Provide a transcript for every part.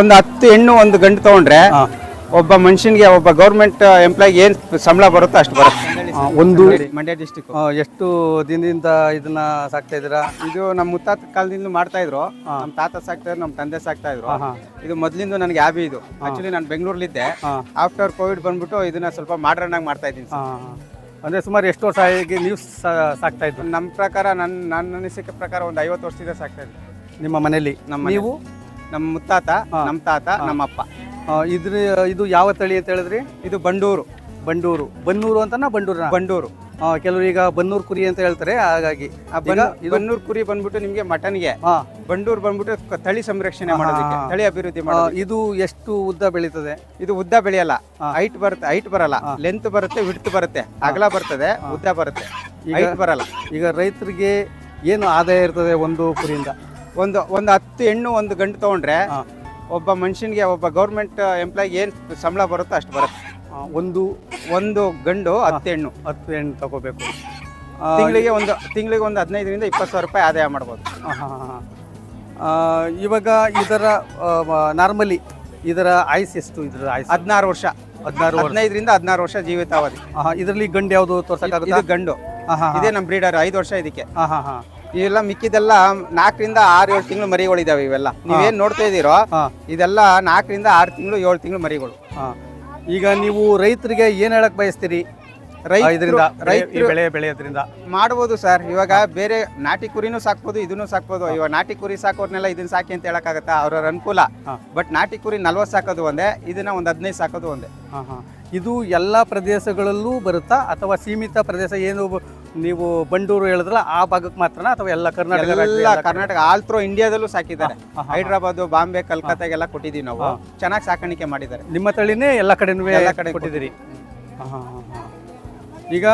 ಒಂದು ಹತ್ತು ಹೆಣ್ಣು ಒಂದು ಗಂಡು ತಗೊಂಡ್ರೆ ಒಬ್ಬ ಮನುಷ್ಯನಿಗೆ ಒಬ್ಬ ಗೌರ್ಮೆಂಟ್ ಎಂಪ್ಲಾಯ್ಗೆ ಏನ್ ಸಂಬಳ ಬರುತ್ತೋ ಅಷ್ಟು ಬರುತ್ತೆ. ಒಂದು ಮಂಡ್ಯ ಡಿಸ್ಟಿಕ್ ಎಷ್ಟು ದಿನದಿಂದ ಇದನ್ನ ಸಾಕ್ತಾ ಇದ್ದೀರಾ? ಇದು ನಮ್ಮ ಮುತ್ತಾತ ಕಾಲದಿಂದ ಮಾಡ್ತಾ ಇದ್ರು. ನಮ್ಮ ತಾತ ಸಾಕ್ತಾ ಇದ್ರು ನಮ್ಮ ತಂದೆ ಸಾಕ್ತಾ ಇದ್ರು. ಇದು ಮೊದ್ಲಿಂದ ನನಗೆ ಆಬಿ ಇದು. ಆಕ್ಚುಲಿ ನಾನು ಬೆಂಗಳೂರಲ್ಲಿದ್ದೆ. ಆಫ್ಟರ್ ಕೋವಿಡ್ ಬಂದ್ಬಿಟ್ಟು ಇದನ್ನ ಸ್ವಲ್ಪ ಮಾಡ್ರನ್ ಆಗಿ ಮಾಡ್ತಾ ಇದ್ದೀನಿ ಅಂದ್ರೆ ಸುಮಾರು ಎಷ್ಟು ವರ್ಷ ಆಗಿ ನೀವು ಸಾಕ್ತಾ ಇದ್ರು? ನಮ್ಮ ಪ್ರಕಾರ ನನ್ನ ನನ್ನ ಅನಿಸಿಕೆ ಪ್ರಕಾರ ಒಂದು ಐವತ್ತು ವರ್ಷದಿಂದ ಸಾಕ್ತಾ ಇದ್ದೀನಿ. ನಿಮ್ಮ ಮನೆಯಲ್ಲಿ? ನಮ್ಮ ನೀವು? ನಮ್ಮ ಮುತ್ತಾತ ನಮ್ಮ ತಾತ ನಮ್ಮ ಅಪ್ಪ ಇದ್ರ ಇದು ಯಾವ ತಳಿ ಅಂತ ಹೇಳಿದ್ರಿ? ಇದು ಬಂಡೂರು. ಬಂಡೂರು. ಬನ್ನೂರು ಅಂತನಾ ಬಂಡೂರ. ಬಂಡೂರು ಕೆಲವರು ಈಗ ಬನ್ನೂರು ಕುರಿ ಅಂತ ಹೇಳ್ತಾರೆ ಹಾಗಾಗಿ. ಬನ್ನೂರು ಕುರಿ ಬಂದ್ಬಿಟ್ಟು ನಿಮ್ಗೆ ಮಟನ್ಗೆ. ಬಂಡೂರು ಬಂದ್ಬಿಟ್ಟು ತಳಿ ಸಂರಕ್ಷಣೆ ಮಾಡೋದಕ್ಕೆ ತಳಿ ಅಭಿವೃದ್ಧಿ ಮಾಡೋದು ಇದು ಎಷ್ಟು ಉದ್ದ ಬೆಳೀತದೆ? ಇದು ಉದ್ದ ಬೆಳೆಯಲ್ಲ ಹೈಟ್ ಬರುತ್ತೆ ಹೈಟ್ ಬರಲ್ಲ ಲೆಂತ್ ಬರುತ್ತೆ ವಿಡ್ತ್ ಬರುತ್ತೆ ಅಗಲ ಬರ್ತದೆ ಉದ್ದ ಬರುತ್ತೆ ಹೈಟ್ ಬರಲ್ಲ. ಈಗ ರೈತರಿಗೆ ಏನು ಆದಾಯ ಇರ್ತದೆ ಒಂದು ಕುರಿಯಿಂದ? ಒಂದು ಒಂದು ಹತ್ತು ಹೆಣ್ಣು ಒಂದು ಗಂಡು ತಗೊಂಡ್ರೆ ಒಬ್ಬ ಮನುಷ್ಯನಿಗೆ ಒಬ್ಬ ಗೌರ್ಮೆಂಟ್ ಎಂಪ್ಲಾಯಿಗೆ ಏನು ಸಂಬಳ ಬರುತ್ತೋ ಅಷ್ಟು ಬರುತ್ತೆ. ಒಂದು ಒಂದು ಗಂಡು ಹತ್ತು ಹೆಣ್ಣು. ಹತ್ತು ಹೆಣ್ಣು ತಗೋಬೇಕು. ತಿಂಗಳಿಗೆ ಒಂದು ತಿಂಗಳಿಗೆ ಒಂದು ಹದಿನೈದರಿಂದ ಇಪ್ಪತ್ತು ಸಾವಿರ ರೂಪಾಯಿ ಆದಾಯ ಮಾಡ್ಬೋದು. ಆ, ಹಾ, ಹಾ, ಹಾ. ಇವಾಗ ಇದರ ನಾರ್ಮಲಿ ಇದರ ಆಯ್ಸ್ ಎಷ್ಟು ಇದರ ಆಯ್ಸ್ ಹದಿನಾರು ವರ್ಷ. ಹದಿನಾರು ವರ್ಷ. ಹದಿನೈದರಿಂದ ಹದಿನಾರು ವರ್ಷ ಜೀವಿತಾವಧಿ. ಇದರಲ್ಲಿ ಗಂಡು ಯಾವುದು ತೋರ್ಸಕ್ಕಾಗುತ್ತಾ? ಇದು ಗಂಡು. ಹಾಂ ಹಾಂ ಇದೇ ನಮ್ಮ ಬ್ರೀಡರ್ ಐದು ವರ್ಷ ಇದಕ್ಕೆ. ಹಾಂ ಹಾಂ ಹಾಂ. ಇವೆಲ್ಲ ಮಿಕ್ಕಿದೆಲ್ಲ ನಾಲ್ಕರಿಂದ ಆರು ಏಳು ತಿಂಗಳು ಮರಿಗಳಿದಾವೆ ಇವೆಲ್ಲ. ನೀವೇನ್ ನೋಡ್ತಾ ಇದೀರೋ ಇದೆಲ್ಲ ನಾಲ್ಕರಿಂದ ಆರು ತಿಂಗಳು ಏಳು ತಿಂಗಳು ಮರಿಗಳು. ಈಗ ನೀವು ರೈತರಿಗೆ ಏನು ಹೇಳಕ್ ಬಯಸ್ತೀರಿ? ಮಾಡಬಹುದು ಇದರಿಂದ ಬೆಳೆ ಬೆಳೆಯೋದ್ರಿಂದ. ಮಾಡ್ಬೋದು ಸರ್. ಇವಾಗ ಬೇರೆ ನಾಟಿ ಕುರಿನೂ ಸಾಕ್ಬೋದು ಇದನ್ನು ಸಾಕ್ಬೋದು. ಇವಾಗ ನಾಟಿ ಕುರಿ ಸಾಕೋರ್ನೆಲ್ಲ ಇದನ್ನ ಸಾಕಿ ಅಂತ ಹೇಳಕ್ಕಾಗತ್ತಾ? ಅವ್ರವ್ರ ಅನುಕೂಲ. ಬಟ್ ನಾಟಿ ಕುರಿ ನಲ್ವತ್ತು ಸಾಕೋದು ಒಂದೇ ಇದನ್ನ ಒಂದು ಹದಿನೈದು ಸಾಕೋದು ಒಂದೇ. ಇದು ಎಲ್ಲ ಪ್ರದೇಶಗಳಲ್ಲೂ ಬರುತ್ತಾ? ಅಥವಾ ಸೀಮಿತ ಪ್ರದೇಶ ಏನು ನೀವು ಬಂಡೂರು ಹೇಳಿದ್ರಲ್ಲ ಆ ಭಾಗಕ್ಕೆ ಮಾತ್ರ ಅಥವಾ ಎಲ್ಲ ಕರ್ನಾಟಕ ಎಲ್ಲ ಕರ್ನಾಟಕ ಆಲ್ ಥ್ರೋ ಇಂಡಿಯಾದಲ್ಲೂ ಸಾಕಿದ್ದಾರೆ. ಹೈದ್ರಾಬಾದ್ ಬಾಂಬೆ ಕಲ್ಕತ್ತಾಗೆಲ್ಲ ಕೊಟ್ಟಿದ್ದೀವಿ ನಾವು. ಚೆನ್ನಾಗಿ ಸಾಕಾಣಿಕೆ ಮಾಡಿದ್ದಾರೆ. ನಿಮ್ಮ ತಳಿನೇ ಎಲ್ಲ ಕಡೆ ಎಲ್ಲ ಕಡೆ ಕೊಟ್ಟಿದ್ದೀರಿ. ಈಗ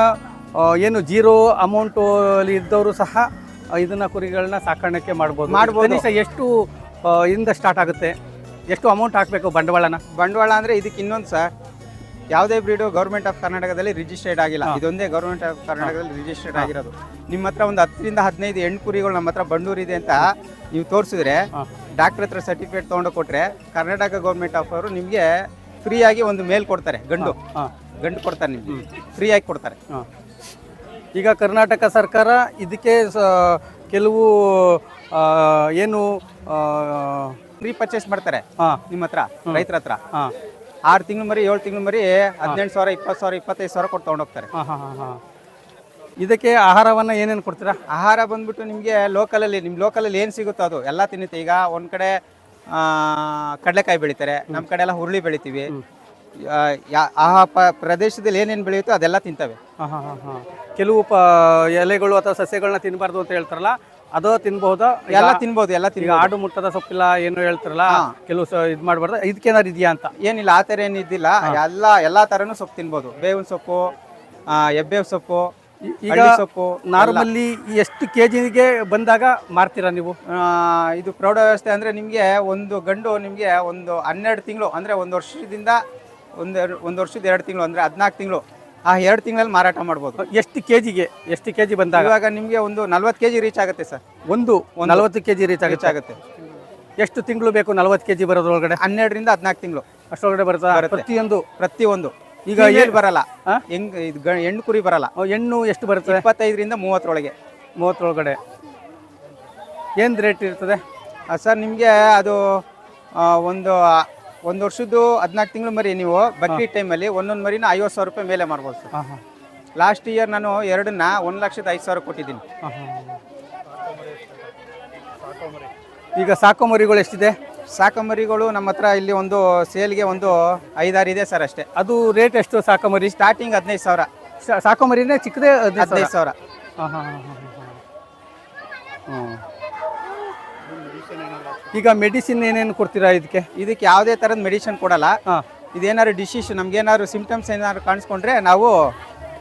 ಏನು ಜೀರೋ ಅಮೌಂಟ್ ಅಲ್ಲಿ ಇದ್ದವರು ಸಹ ಇದನ್ನ ಕುರಿಗಳನ್ನ ಸಾಕಾಣಿಕೆ ಮಾಡ್ಬೋದು. ಮಾಡ್ಬೋದು. ಕನಿಷ್ಠ ಎಷ್ಟು ಇಂದ ಸ್ಟಾರ್ಟ್ ಆಗುತ್ತೆ? ಎಷ್ಟು ಅಮೌಂಟ್ ಹಾಕಬೇಕು ಬಂಡವಾಳನ? ಬಂಡವಾಳ ಅಂದರೆ ಇದಕ್ಕೆ ಇನ್ನೊಂದು ಸರ್ ಯಾವುದೇ ಬ್ರೀಡು ಗೌರ್ಮೆಂಟ್ ಆಫ್ ಕರ್ನಾಟಕದಲ್ಲಿ ರಿಜಿಸ್ಟರ್ಡ್ ಆಗಿಲ್ಲ. ಇದೊಂದೇ ಗೌರ್ಮೆಂಟ್ ಆಫ್ ಕರ್ನಾಟಕದಲ್ಲಿ ರಿಜಿಸ್ಟರ್ಡ್ ಆಗಿರೋದು. ನಿಮ್ಮ ಹತ್ರ ಒಂದು ಹತ್ತರಿಂದ ಹದಿನೈದು ಹೆಣ್ಣು ಕುರಿಗಳು ನಮ್ಮ ಹತ್ರ ಬಂಡೂರು ಇದೆ ಅಂತ ನೀವು ತೋರಿಸಿದ್ರೆ. ಡಾಕ್ಟರ್ ಹತ್ರ ಸರ್ಟಿಫಿಕೇಟ್ ತೊಗೊಂಡು ಕೊಟ್ಟರೆ ಕರ್ನಾಟಕ ಗೌರ್ಮೆಂಟ್ ಆಫ್ ಅವರು ನಿಮಗೆ ಫ್ರೀಯಾಗಿ ಒಂದು ಮೇಲ್ ಕೊಡ್ತಾರೆ ಗಂಡು. ಗಂಡು ಕೊಡ್ತಾರೆ ನಿಮಗೆ. ಫ್ರೀಯಾಗಿ ಕೊಡ್ತಾರೆ. ಈಗ ಕರ್ನಾಟಕ ಸರ್ಕಾರ ಇದಕ್ಕೆ ಕೆಲವು ಏನು ಫ್ರೀ ಪರ್ಚೇಸ್ ಮಾಡ್ತಾರೆ ನಿಮ್ಮ ಹತ್ರ ರೈತರ ಹತ್ರ. ಆರು ತಿಂಗಳು ಮರಿ ಏಳು ತಿಂಗಳು ಮರಿ ಹದಿನೆಂಟು ಸಾವಿರ ಇಪ್ಪತ್ತು ಸಾವಿರ ಇಪ್ಪತ್ತೈದು ಸಾವಿರ ಕೊಟ್ಟು ತೊಗೊಂಡೋಗ್ತಾರೆ ಹಾಂ ಹಾಂ ಹಾಂ ಹಾಂ. ಇದಕ್ಕೆ ಆಹಾರವನ್ನು ಏನೇನು ಕೊಡ್ತೀರಾ? ಆಹಾರ ಬಂದ್ಬಿಟ್ಟು ನಿಮಗೆ ಲೋಕಲಲ್ಲಿ ನಿಮ್ಮ ಲೋಕಲಲ್ಲಿ ಏನು ಸಿಗುತ್ತೋ ಅದು ಎಲ್ಲ ತಿನ್ನುತ್ತೆ. ಈಗ ಒಂದು ಕಡೆ ಕಡಲೆಕಾಯಿ ಬೆಳಿತಾರೆ ನಮ್ಮ ಕಡೆ ಎಲ್ಲ ಹುರುಳಿ ಬೆಳಿತೀವಿ. ಆ, ಪ್ರದೇಶದಲ್ಲಿ ಏನೇನು ಬೆಳೆಯುತ್ತೋ ಅದೆಲ್ಲ ತಿಂತವೆ. ಹಾಂ ಹಾಂ ಹಾಂ ಹಾಂ. ಕೆಲವು ಪ ಎಲೆಗಳು ಅಥವಾ ಸಸ್ಯಗಳನ್ನ ತಿನ್ನಬಾರ್ದು ಅಂತ ಹೇಳ್ತಾರಲ್ಲ ಅದು ತಿನ್ಬಹುದು? ಎಲ್ಲ ತಿನ್ಬೋದು ಎಲ್ಲ ಈಗ ಆಡು ಮುಟ್ಟದ ಸೊಪ್ಪಿಲ್ಲ ಏನು ಹೇಳ್ತಾರಲ್ಲ ಕೆಲವು ಇದು ಮಾಡಬಾರ್ದು ಇದಕ್ಕೇನಾದ್ರು ಇದೆಯಾ ಅಂತ? ಏನಿಲ್ಲ ಆ ಥರ ಏನಿದ್ದಿಲ್ಲ ಎಲ್ಲ ಎಲ್ಲ ಥರನೂ ಸೊಪ್ಪು ತಿನ್ಬೋದು. ಬೇವಿನ ಸೊಪ್ಪು ಆ, ಎಬ್ಬೇವು ಸೊಪ್ಪು ಈಗ ಹಳ್ಳಿ ಸೊಪ್ಪು ನಾರ್ಮಲ್ಲಿ ಎಷ್ಟು ಕೆ ಜಿಗೆ ಬಂದಾಗ ಮಾರ್ತೀರಾ ನೀವು? ಆ, ಇದು ಪ್ರೌಢ ವ್ಯವಸ್ಥೆ ಅಂದರೆ ನಿಮಗೆ ಒಂದು ಗಂಡು ನಿಮಗೆ ಒಂದು ಹನ್ನೆರಡು ತಿಂಗಳು ಅಂದರೆ ಒಂದು ವರ್ಷದಿಂದ ಒಂದು ಎರಡು ಒಂದು ವರ್ಷದ ಎರಡು ತಿಂಗಳು ಅಂದರೆ ಹದಿನಾಲ್ಕು ತಿಂಗಳು. ಆ ಎರಡು ತಿಂಗಳಲ್ಲಿ ಮಾರಾಟ ಮಾಡ್ಬೋದು. ಎಷ್ಟು ಕೆ ಜಿಗೆ ಎಷ್ಟು ಕೆ ಜಿ ಬಂದಾಗ? ಇವಾಗ ನಿಮಗೆ ಒಂದು ನಲ್ವತ್ತು ಕೆ ಜಿ ರೀಚ್ ಆಗುತ್ತೆ ಸರ್. ಒಂದು ನಲ್ವತ್ತು ಕೆ ಜಿ ರೀಚ್ ರೀಚ್ ಆಗುತ್ತೆ. ಎಷ್ಟು ತಿಂಗಳು ಬೇಕು ನಲ್ವತ್ತು ಕೆ ಜಿ ಬರೋದ್ರೊಳಗಡೆ? ಹನ್ನೆರಡರಿಂದ ಹದಿನಾಲ್ಕು ತಿಂಗಳು. ಅಷ್ಟೊಳಗಡೆ ಬರುತ್ತಾ. ಪ್ರತಿಯೊಂದು? ಪ್ರತಿಯೊಂದು. ಈಗ ಏನು ಬರಲ್ಲ? ಹೆಂಗ್ ಇದು ಗ- ಹೆಣ್ಣು ಕುರಿ ಬರಲ್ಲ. ಹೆಣ್ಣು ಎಷ್ಟು ಬರುತ್ತೆ? ಇಪ್ಪತ್ತೈದರಿಂದ ಮೂವತ್ತರೊಳಗೆ. ಮೂವತ್ತರೊಳಗಡೆ. ಏನು ರೇಟ್ ಇರ್ತದೆ? ಸರ್ ನಿಮಗೆ ಅದು ಒಂದು ಒಂದು ವರ್ಷದ್ದು ಹದಿನಾಲ್ಕು ತಿಂಗಳು ಮರಿ ನೀವು ಬಕ್ರೀದ್ ಟೈಮಲ್ಲಿ ಒಂದೊಂದು ಮರಿನ ಐವತ್ತು ಸಾವಿರ ರೂಪಾಯಿ ಮೇಲೆ ಮಾಡ್ಬೋದು ಸರ್. ಹಾಂ ಹಾಂ. ಲಾಸ್ಟ್ ಇಯರ್ ನಾನು ಎರಡನ್ನ ಒಂದು ಲಕ್ಷದ ಐದು ಸಾವಿರ ಕೊಟ್ಟಿದ್ದೀನಿ. ಹಾಂ ಹಾಂ ಈಗ ಸಾಕು ಮರಿಗಳು ಎಷ್ಟಿದೆ? ಸಾಕಂಬರಿಗಳು ನಮ್ಮ ಹತ್ರ ಇಲ್ಲಿ ಒಂದು ಸೇಲ್ಗೆ ಒಂದು ಐದಾರು ಇದೆ ಸರ್ ಅಷ್ಟೇ. ಅದು ರೇಟ್ ಎಷ್ಟು ಸಾಕು ಮರಿ? ಸ್ಟಾರ್ಟಿಂಗ್ ಹದಿನೈದು ಸಾವಿರ. ಸಾ- ಸಾಕು ಮರಿನೇ ಚಿಕ್ಕದೇ ಹದಿನೈದು ಸಾವಿರ? ಹದಿನೈದು ಸಾವಿರ. ಹಾಂ ಹಾಂ ಹಾಂ ಹಾಂ ಹಾಂ. ಈಗ ಮೆಡಿಸಿನ್ ಏನೇನು ಕೊಡ್ತೀರಾ ಇದಕ್ಕೆ? ಇದಕ್ಕೆ ಯಾವುದೇ ಥರದ ಮೆಡಿಸಿನ್ ಕೊಡಲ್ಲ. ಇದೇನಾದ್ರು ಡಿಶೀಸ್ ನಮ್ಗೇನಾದ್ರು ಸಿಂಪ್ಟಮ್ಸ್ ಏನಾದ್ರು ಕಾಣಿಸ್ಕೊಂಡ್ರೆ ನಾವು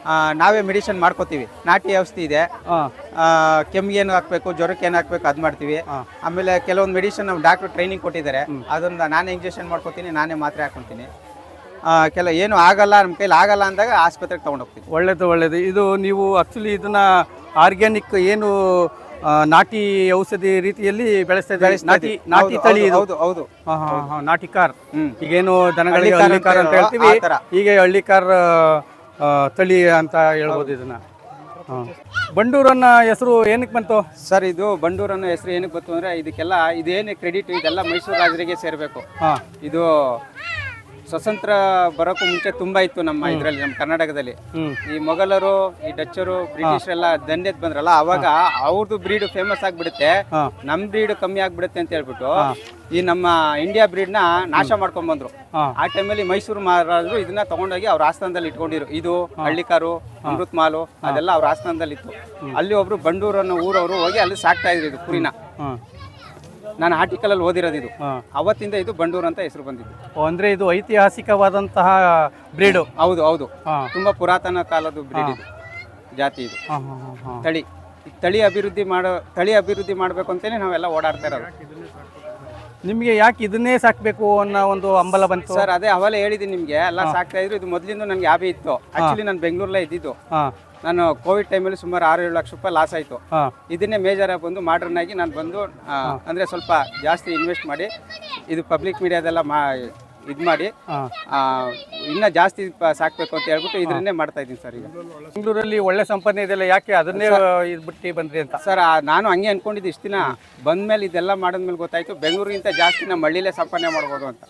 ಆ, ನಾವೇ ಮೆಡಿಸಿನ್ ಮಾಡ್ಕೋತೀವಿ. ನಾಟಿ ಔಷಧಿ ಇದೆ. ಕೆಮ್ಮಿಗೆ ಏನು ಹಾಕ್ಬೇಕು ಜ್ವರಕ್ಕೆ ಏನು ಹಾಕ್ಬೇಕು ಅದು ಮಾಡ್ತೀವಿ. ಆಮೇಲೆ ಕೆಲವೊಂದು ಮೆಡಿಸಿನ್ ನಮ್ಮ ಡಾಕ್ಟ್ರು ಟ್ರೈನಿಂಗ್ ಕೊಟ್ಟಿದ್ದಾರೆ. ಅದನ್ನ ನಾನೇ ಇಂಜೆಕ್ಷನ್ ಮಾಡ್ಕೋತೀನಿ ನಾನೇ ಮಾತ್ರೆ ಹಾಕೊತೀನಿ. ಆ, ಕೆಲ ಏನು ಆಗಲ್ಲ ನಮ್ಮ ಕೈಲಿ ಆಗಲ್ಲ ಅಂದಾಗ ಆಸ್ಪತ್ರೆಗೆ ತೊಗೊಂಡೋಗ್ತೀವಿ. ಒಳ್ಳೇದು ಒಳ್ಳೇದು. ಇದು ನೀವು ಆಕ್ಚುಲಿ ಇದನ್ನ ಆರ್ಗ್ಯಾನಿಕ್ ಏನು ನಾಟಿ ಔಷಧಿ ರೀತಿಯಲ್ಲಿ ಬೆಳೆಸ್ತಾ ಇದ್ದಾರೆ. ನಾಟಿ ನಾಟಿ ತಳಿ ಇದು. ಹೌದು ಹೌದು. ನಾಟಿ ಕಾರ್. ಈಗೇನು ದನಗಳಿಗೆ ಹಳ್ಳಿಕಾರ್ ಹಳ್ಳಿಕಾರ್ ಅಂತ ಹೇಳ್ತೀವಿ. ಈಗ ಹಳ್ಳಿಕಾರ ಆ, ತಳಿ ಅಂತ ಹೇಳ್ಬೋದು ಇದನ್ನ. ಬಂಡೂರನ್ನ ಹೆಸರು ಏನಕ್ಕೆ ಬಂತು? ಸರ್ ಇದು ಬಂಡೂರನ್ನ ಹೆಸರು ಏನಕ್ಕೆ ಬಂತು ಅಂದ್ರೆ ಇದಕ್ಕೆಲ್ಲ ಇದೇನು ಕ್ರೆಡಿಟ್ ಇದೆಲ್ಲ ಮೈಸೂರು ರಾಜರಿಗೆ ಸೇರಬೇಕು. ಹಾ. ಇದು ಸ್ವತಂತ್ರ ಬರೋಕ್ಕೂ ಮುಂಚೆ ತುಂಬಾ ಇತ್ತು ನಮ್ಮ ಇದರಲ್ಲಿ ನಮ್ಮ ಕರ್ನಾಟಕದಲ್ಲಿ. ಈ ಮೊಘಲರು ಈ ಡಚ್ಚರು ಬ್ರಿಟಿಷರೆಲ್ಲ ದಂಡೆತ್ ಬಂದ್ರಲ್ಲ ಅವಾಗ ಅವ್ರದ್ದು ಬ್ರೀಡ್ ಫೇಮಸ್ ಆಗ್ಬಿಡುತ್ತೆ. ನಮ್ ಬ್ರೀಡ್ ಕಮ್ಮಿ ಆಗ್ಬಿಡುತ್ತೆ ಅಂತ ಹೇಳ್ಬಿಟ್ಟು ಈ ನಮ್ಮ ಇಂಡಿಯಾ ಬ್ರೀಡ್ನ ನಾಶ ಮಾಡ್ಕೊಂಡ್ ಬಂದ್ರು. ಆ ಟೈಮಲ್ಲಿ ಮೈಸೂರು ಮಹಾರಾಜರು ಇದನ್ನ ತಗೊಂಡೋಗಿ ಅವ್ರ ಆಸ್ಥಾನದಲ್ಲಿ ಇಟ್ಕೊಂಡಿರು. ಇದು ಹಳ್ಳಿಕಾರು ಅಮೃತ್ ಮಾಲು ಅದೆಲ್ಲ ಅವ್ರ ಆಸ್ಥಾನದಲ್ಲಿ ಇತ್ತು ಅಲ್ಲಿ ಒಬ್ರು ಬಂಡೂರು ಅನ್ನೋ ಊರವರು ಹೋಗಿ ಅಲ್ಲಿ ಸಾಕ್ತಾ ಇದ್ರು ಇದು ಕುರಿನ ನಾನು ಆರ್ಟಿಕಲ್ ಅಲ್ಲಿ ಓದಿರೋದು ಇದು. ಅವತ್ತಿಂದ ಇದು ಬಂಡೂರು ಅಂತ ಹೆಸರು ಬಂದಿದ್ದು. ಅಂದ್ರೆ ಇದು ಐತಿಹಾಸಿಕವಾದಂತಹ ಬ್ರೀಡು ಹೌದು ಹೌದು. ತುಂಬಾ ಪುರಾತನ ಕಾಲದ ಬ್ರೀಡ್ ಇದು ಜಾತಿ ಇದು. ತಳಿ ತಳಿ ಅಭಿವೃದ್ಧಿ ಮಾಡೋ ತಳಿ ಅಭಿವೃದ್ಧಿ ಮಾಡಬೇಕು ಅಂತಲೇ ನಾವೆಲ್ಲ ಓಡಾಡ್ತಾ ಇರೋದು. ನಿಮಗೆ ಯಾಕೆ ಇದನ್ನೇ ಸಾಕಬೇಕು ಅನ್ನೋ ಒಂದು ಹಂಬಲ ಬಂತು? ಸರ್ ಅದೇ ಅವಲೇ ಹೇಳಿದ್ದೀನಿ ನಿಮಗೆ. ಎಲ್ಲ ಸಾಕ್ತಾ ಇದ್ರು ಇದು ಮೊದಲಿಂದ ನನಗೆ ಯಾಬಿ ಇತ್ತು. ಆ್ಯಕ್ಚುಲಿ ನಾನು ಬೆಂಗಳೂರಲ್ಲೇ ಇದ್ದಿದ್ದು. ನಾನು ಕೋವಿಡ್ ಟೈಮಲ್ಲಿ ಸುಮಾರು ಆರು ಏಳು ಲಕ್ಷ ರೂಪಾಯಿ ಲಾಸ್ ಆಯಿತು. ಇದನ್ನೇ ಮೇಜರ್ ಆಗಿ ಬಂದು ಮಾಡ್ರನ್ ಆಗಿ ನಾನು ಬಂದು ಅಂದರೆ ಸ್ವಲ್ಪ ಜಾಸ್ತಿ ಇನ್ವೆಸ್ಟ್ ಮಾಡಿ ಇದು ಪಬ್ಲಿಕ್ ಮೀಡಿಯಾದೆಲ್ಲ ಮಾ ಇದು ಮಾಡಿ ಇನ್ನ ಜಾಸ್ತಿ ಸಾಕ್ಬೇಕು ಅಂತ ಹೇಳ್ಬಿಟ್ಟು ಇದನ್ನೇ ಮಾಡ್ತಾ ಇದ್ದೀನಿ ಸರ್ ಈಗ. ಬೆಂಗಳೂರಲ್ಲಿ ಒಳ್ಳೆ ಸಂಪನ್ನ ಇದೆಲ್ಲ ಯಾಕೆ ಅದನ್ನೇ ಇದು ಬಿಟ್ಟು ಬಂದ್ರಿ ಅಂತ? ಸರ್ ನಾನು ಹಂಗೆ ಅನ್ಕೊಂಡಿದ್ದು ಇಷ್ಟು ದಿನ. ಬಂದ್ಮೇಲೆ ಇದೆಲ್ಲ ಮಾಡಿದ್ಮೇಲೆ ಗೊತ್ತಾಯ್ತು ಬೆಂಗಳೂರಿಗಿಂತ ಜಾಸ್ತಿ ನಮ್ಮ ಹಳ್ಳಿಲೇ ಸಂಪಾದನೆ ಮಾಡ್ಬೋದು ಅಂತ.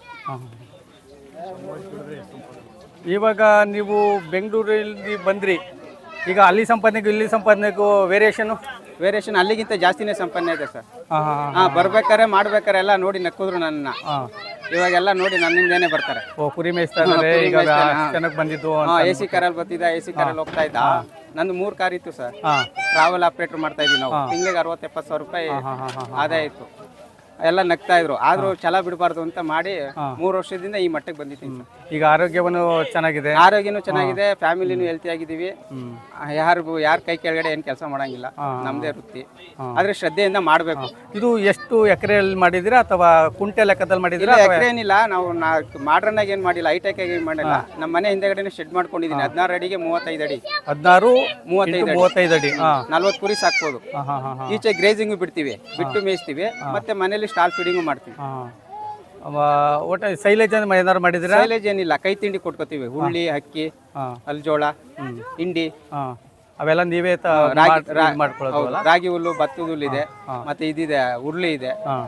ಇವಾಗ ನೀವು ಬೆಂಗಳೂರಲ್ಲಿ ಬಂದ್ರಿ ಈಗ ಅಲ್ಲಿ ಸಂಪಾದನೆಗೂ ಇಲ್ಲಿ ಸಂಪಾದನೆಗೂ ವೇರಿಯೇಷನು ವೇರಿಯೇಷನ್ ಅಲ್ಲಿಗಿಂತ ಜಾಸ್ತಿನೇ ಸಂಪಾದನೆ ಇದೆ ಸರ್. ಹಾಂ ಹಾಂ ಹಾ ಬರ್ಬೇಕಾರೆ ಮಾಡ್ಬೇಕಾರೆ ಎಲ್ಲ ನೋಡಿ ನಕ್ಕಿದ್ರು ನನ್ನ. ಇವಾಗೆಲ್ಲ ನೋಡಿ ನನ್ನಿಂದೇನೆ ಬರ್ತಾರೆ. ಓ ಕುರಿ ಮೇಯಿಸ್ತಾ ಇದ್ದಾರೆ ಈಗ ಮೇಯಿಸ್ತಾರೆ, ಹಾ. ಚೆನ್ನಾಗಿ ಬಂದಿದ್ದು ಎ ಸಿ ಕಾರಲ್ಲಿ ಬರ್ತಿದ್ದ ಎ ಸಿ ಕಾರಲ್ಲಿ ಹೋಗ್ತಾ ಇದ್ದ. ನಂದು ಮೂರ್ ಕಾರ್ ಇತ್ತು ಸರ್. ಹಾಂ. ಟ್ರಾವೆಲ್ ಆಪರೇಟರ್ ಮಾಡ್ತಾ ಇದ್ವಿ ನಾವು. ತಿಂಗಳಿಗೆ ಅರವತ್ತು ಎಪ್ಪತ್ತು ಸಾವಿರ ರೂಪಾಯಿ ಆದಾಯ ಇತ್ತು. ಎಲ್ಲ ನಗ್ತಾ ಇದ್ರು. ಆದ್ರೂ ಛಲ ಬಿಡಬಾರ್ದು ಅಂತ ಮಾಡಿ ಮೂರು ವರ್ಷದಿಂದ ಈ ಮಟ್ಟಕ್ಕೆ ಬಂದಿದ್ದೀನಿ ಸರ್. ಈಗ ಆರೋಗ್ಯವನ್ನು ಚೆನ್ನಾಗಿದೆ? ಆರೋಗ್ಯನೂ ಚೆನ್ನಾಗಿದೆ ಫ್ಯಾಮಿಲಿನೂ ಹೆಲ್ತಿ ಆಗಿದ್ದೀವಿ. ಯಾರಿಗೂ ಯಾರ ಕೈ ಕೆಳಗಡೆ ಏನು ಕೆಲಸ ಮಾಡಂಗಿಲ್ಲ. ನಮ್ದೇ ವೃತ್ತಿ. ಆದ್ರೆ ಶ್ರದ್ಧೆಯಿಂದ ಮಾಡಬೇಕು. ಇದು ಎಷ್ಟು ಎಕರೆಯಲ್ಲಿ ಮಾಡಿದಿರಾ ಅಥವಾ ಕುಂಟೆ ಲೆಕ್ಕದಲ್ಲಿ ಎಕರೆ ಏನಿಲ್ಲ ನಾವು ಮಾಡ್ರನ್ ಆಗಿ ಏನ್ ಮಾಡಿಲ್ಲ ಹೈಟೆಕ್ ಆಗಿ ಏನ್ ಮಾಡಿಲ್ಲ. ನಮ್ಮ ಮನೆ ಹಿಂದೆಗಡೆ ಶೆಡ್ ಮಾಡ್ಕೊಂಡಿದ್ದೀನಿ. ಹದಿನಾರು ಅಡಿಗೆ ಮೂವತ್ತೈದು ಅಡಿ. ಹದಿನಾರು ಮೂವತ್ತೈದು ಮೂವತ್ತೈದು ಅಡಿ. ಹಾಂ. ನಲ್ವತ್ತು ಕುರಿ ಸಾಕ್ಬೋದು. ಹಾಂ ಹಾಂ ಹಾಂ ಈಚೆ ಗ್ರೇಜಿಂಗ್ ಬಿಡ್ತೀವಿ. ಬಿಟ್ಟು ಮೇಯಿಸ್ತೀವಿ. ಮತ್ತೆ ಮನೇಲಿ ಸ್ಟಾಲ್ ಫೀಡಿಂಗ್ ಮಾಡ್ತೀವಿ. ಹಾಂ. ಒಟ್ಟು ಸೈಲೇಜ್ ಅಂತ ಏನಾದ್ರು ಮಾಡಿದ್ರೆ ಸೈಲೇಜ್ ಏನಿಲ್ಲ ಕೈ ತಿಂಡಿ ಕೊಟ್ಕೋತೀವಿ ಹುಳ್ಳಿ ಅಕ್ಕಿ ಅಲ್ಲಿ ಅಲ್ಜೋಳ ಹಿಂಡಿ. ಹಾಂ. ಅವೆಲ್ಲ ನೀವೇ ತ- ರಾಗಿ ರಾ- ಮಾಡ್ಕೊಳ್ಳೋದು ಹೌದು, ರಾಗಿ ಹುಲ್ಲು ಭತ್ತದ ಹುಲ್ಲು ಇದೆ ಮತ್ತೆ ಇದಿದೆ ಉರುಳಿ ಇದೆ. ಹಾಂ.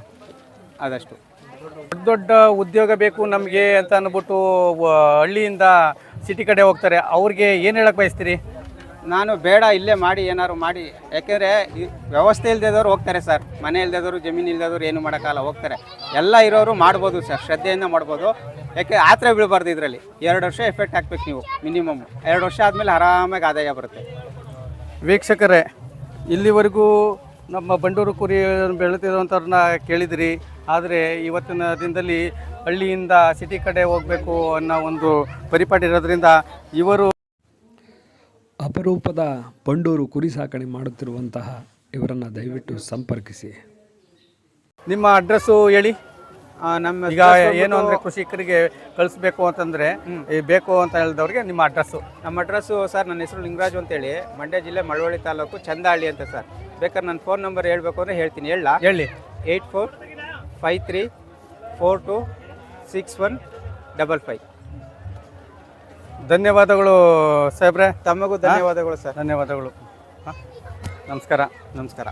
ಅದಷ್ಟು. ದೊಡ್ಡ ದೊಡ್ಡ ಉದ್ಯೋಗ ಬೇಕು ನಮಗೆ ಅಂತ ಅಂದ್ಬಿಟ್ಟು ವ- ಹಳ್ಳಿಯಿಂದ ಸಿಟಿ ಕಡೆ ಹೋಗ್ತಾರೆ ಅವ್ರಿಗೆ ಏನು ಹೇಳಕ್ ಬಯಸ್ತೀರಿ? ನಾನು ಬೇಡ, ಇಲ್ಲೇ ಮಾಡಿ, ಏನಾದ್ರು ಮಾಡಿ. ಯಾಕೆಂದ್ರೆ ವ್ಯವಸ್ಥೆ ಇಲ್ದೇದವ್ರು ಹೋಗ್ತಾರೆ ಸರ್. ಮನೆ ಇಲ್ದೇದವ್ರು ಜಮೀನು ಇಲ್ದೇದವ್ರು ಏನು ಮಾಡೋಕ್ಕಲ್ಲ ಹೋಗ್ತಾರೆ. ಎಲ್ಲ ಇರೋರು ಮಾಡ್ಬೋದು ಸರ್, ಶ್ರದ್ಧೆಯಿಂದ ಮಾಡ್ಬೋದು. ಯಾಕೆ, ಆತ್ರೆ ಬೀಳಬಾರ್ದು ಇದರಲ್ಲಿ. ಎರಡು ವರ್ಷ ಎಫೆಕ್ಟ್ ಹಾಕ್ಬೇಕು ನೀವು ಮಿನಿಮಮ್ ಎರಡು ವರ್ಷ ಆದಮೇಲೆ ಆರಾಮಾಗಿ ಆದಾಯ ಬರುತ್ತೆ. ವೀಕ್ಷಕರೇ, ಇಲ್ಲಿವರೆಗೂ ನಮ್ಮ ಬಂಡೂರು ಕುರಿ ಬೆಳೆತಿರುವಂಥವ್ರನ್ನ ಕೇಳಿದಿರಿ. ಆದರೆ ಇವತ್ತಿನ ದಿನದಲ್ಲಿ ಹಳ್ಳಿಯಿಂದ ಸಿಟಿ ಕಡೆ ಹೋಗಬೇಕು ಅನ್ನೋ ಒಂದು ಪರಿಪಾಠ ಇರೋದ್ರಿಂದ ಇವರು ಅಪರೂಪದ ಬಂಡೂರು ಕುರಿ ಸಾಕಣೆ ಮಾಡುತ್ತಿರುವಂತಹ ಇವರನ್ನು ದಯವಿಟ್ಟು ಸಂಪರ್ಕಿಸಿ. ನಿಮ್ಮ ಅಡ್ರೆಸ್ಸು ಹೇಳಿ. ನಮ್ಮ ಈಗ ಏನು ಅಂದರೆ ಕೃಷಿಕರಿಗೆ ಕಳಿಸ್ಬೇಕು ಅಂತಂದರೆ ಈ ಬೇಕು ಅಂತ ಹೇಳಿದವ್ರಿಗೆ ನಿಮ್ಮ ಅಡ್ರೆಸ್ಸು. ನಮ್ಮ ಅಡ್ರೆಸ್ಸು ಸರ್ ನನ್ನ ಹೆಸರು ಲಿಂಗರಾಜು ಅಂತೇಳಿ ಮಂಡ್ಯ ಜಿಲ್ಲೆ ಮಳವಳ್ಳಿ ತಾಲೂಕು ಚಂದಾಳಿ ಅಂತ ಸರ್. ಬೇಕಾದ್ರೆ ನನ್ನ ಫೋನ್ ನಂಬರ್ ಹೇಳಬೇಕು ಅಂದರೆ ಹೇಳ್ತೀನಿ. ಹೇಳ. ಹೇಳಿ. Eight four five three four two six one double five. ಧನ್ಯವಾದಗಳು ಸಾಹೇಬ್ರೆ. ತಮಗೂ ಧನ್ಯವಾದಗಳು ಸರ್. ಧನ್ಯವಾದಗಳು. ಹಾಂ? ನಮಸ್ಕಾರ. ನಮಸ್ಕಾರ.